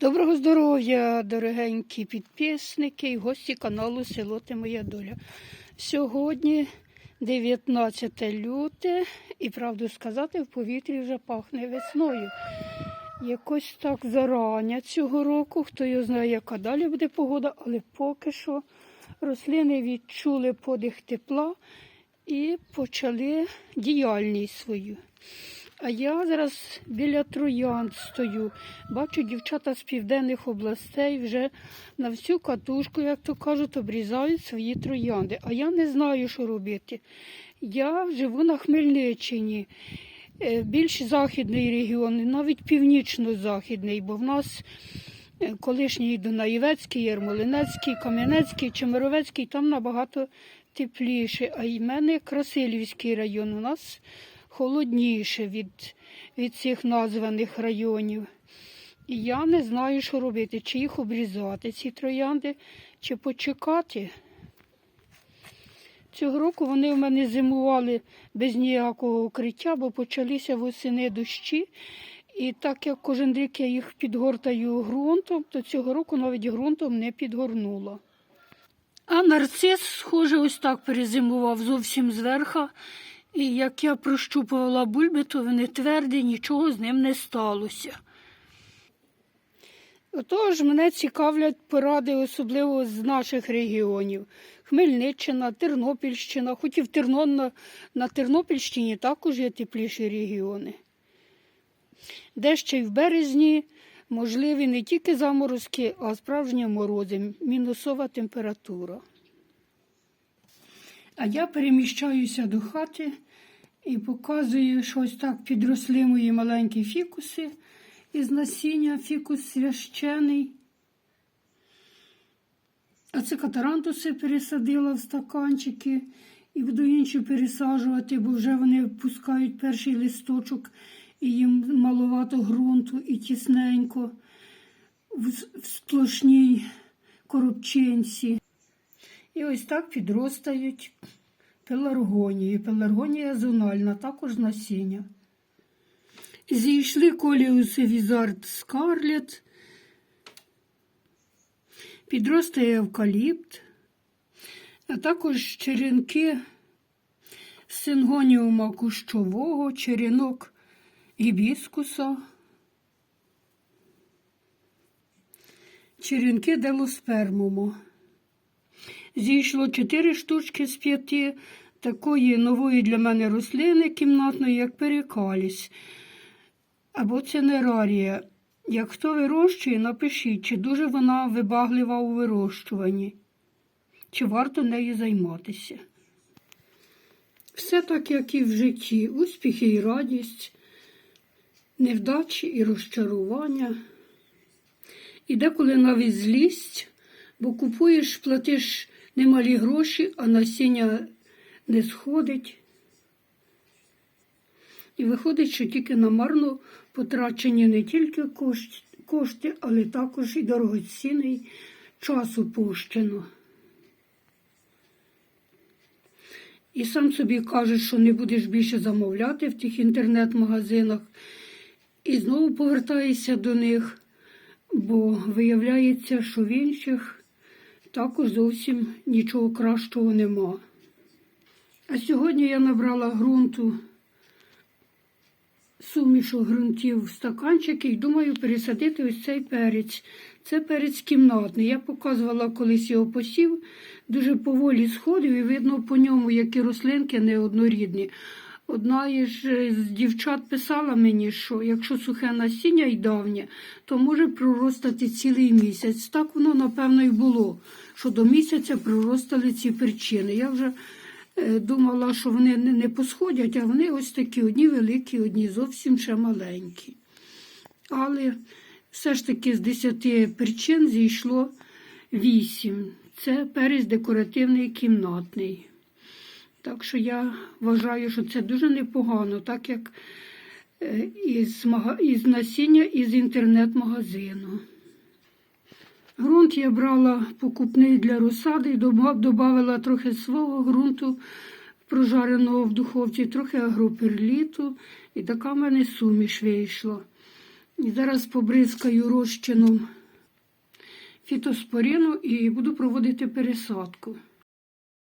Доброго здоров'я, дорогенькі підписники і гості каналу Село Ти Моя Доля. Сьогодні 19 люте, і правду сказати, в повітрі вже пахне весною. Якось так зарання цього року, хто його знає, яка далі буде погода, але поки що рослини відчули подих тепла і почали діяльність свою. А я зараз біля троянд стою. Бачу, дівчата з південних областей вже на всю катушку, як то кажуть, обрізають свої троянди. А я не знаю, що робити. Я живу на Хмельниччині, е, більш західний регіон, навіть північно-західний, бо в нас е, колишній Дунаєвецький, Ярмолинецький, Кам'янецький, Чемеровецький, там набагато тепліше. А й мене Красилівський район. У нас холодніше від, від цих названих районів. І я не знаю, що робити, чи їх обрізати, ці троянди, чи почекати. Цього року вони в мене зимували без ніякого укриття, бо почалися восени дощі. І так як кожен рік я їх підгортаю ґрунтом, то цього року навіть ґрунтом не підгорнула. А нарцис, схоже, ось так перезимував зовсім зверха. І як я прощупувала бульби, то вони тверді, нічого з ним не сталося. Отож, мене цікавлять поради, особливо з наших регіонів. Хмельниччина, Тернопільщина, хоч і в Терно... на, на Тернопільщині також є тепліші регіони. Де ще й в березні можливі не тільки заморозки, а справжні морози, мінусова температура. А я переміщаюся до хати і показую, що ось так підросли мої маленькі фікуси із насіння, фікус священий. А це катарантуси пересадила в стаканчики і буду інші пересаджувати, бо вже вони пускають перший листочок і їм маловато ґрунту і тісненько в сплошній коробчинці. І ось так підростають пеларгонії. Пеларгонія зональна, також насіння. Зійшли коліуси візард скарлет, підростає евкаліпт, а також черенки сингоніума кущового, черенок гібіскуса, черенки делоспермуму. Зійшло 4 штучки з 5 такої нової для мене рослини кімнатної, як перекалість. Або цинерарія. Як хто вирощує, напишіть, чи дуже вона вибаглива у вирощуванні, чи варто нею займатися. Все так, як і в житті, успіхи і радість, невдачі і розчарування. І деколи навіть злість, бо купуєш, платиш немалі гроші, а насіння не сходить. І виходить, що тільки намарно потрачені не тільки кошти, але також і дорогоцінний час упущено. І сам собі кажеш, що не будеш більше замовляти в тих інтернет-магазинах. І знову повертаєшся до них, бо виявляється, що в інших також зовсім нічого кращого нема. А сьогодні я набрала ґрунту сумішу ґрунтів в стаканчики і думаю пересадити ось цей перець. Це перець кімнатний. Я показувала колись його посів, дуже поволі сходив і видно по ньому, які рослинки неоднорідні. Одна із з дівчат писала мені, що якщо сухе насіння і давнє, то може проростати цілий місяць. Так воно, напевно, і було, що до місяця проростали ці перчини. Я вже е, думала, що вони не, посходять, а вони ось такі одні великі, одні зовсім ще маленькі. Але все ж таки з 10 причин зійшло 8. Це перець декоративний кімнатний. Так що я вважаю, що це дуже непогано, так як е, із, із насіння із інтернет-магазину. Грунт я брала покупний для розсади і додавала трохи свого ґрунту, прожареного в духовці, трохи агроперліту. І така в мене суміш вийшла. І зараз побризкаю розчином фітоспорину і буду проводити пересадку.